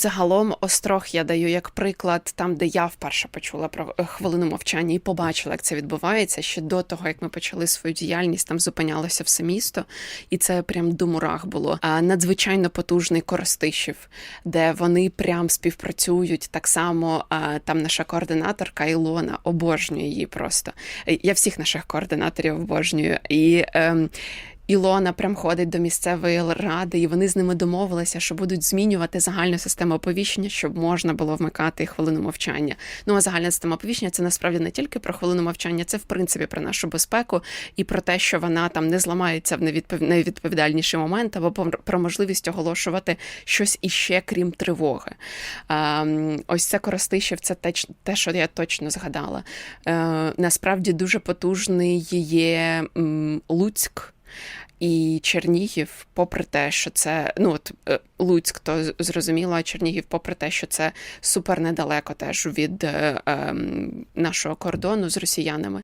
Загалом острог я даю як приклад там, де я вперше почула про е, хвилину мовчання і побачила, як це відбувається. Ще до того, як ми почали свою діяльність, там зупинялося все місто, і це прям до мурах було. А надзвичайно потужний Коростишів, де вони прям співпрацюють. Так само а, там наша координаторка Ілона обожнює її просто. Е, Я всіх наших координаторів обожнюю. І ем, Ілона прям ходить до місцевої ради, і вони з ними домовилися, що будуть змінювати загальну систему оповіщення, щоб можна було вмикати хвилину мовчання. Ну а загальна система оповіщення це насправді не тільки про хвилину мовчання, це в принципі про нашу безпеку і про те, що вона там не зламається в невідпов... найвідповідальніший момент, або про- можливість оголошувати щось іще, крім тривоги. Ем, ось це Коростишів, це те, що я точно згадала. Е, насправді дуже потужний є Луцьк. І Чернігів, попри те, що це ну от е, Луцьк, то зрозуміло, а Чернігів, попри те, що це супер недалеко теж від е, е, нашого кордону з росіянами.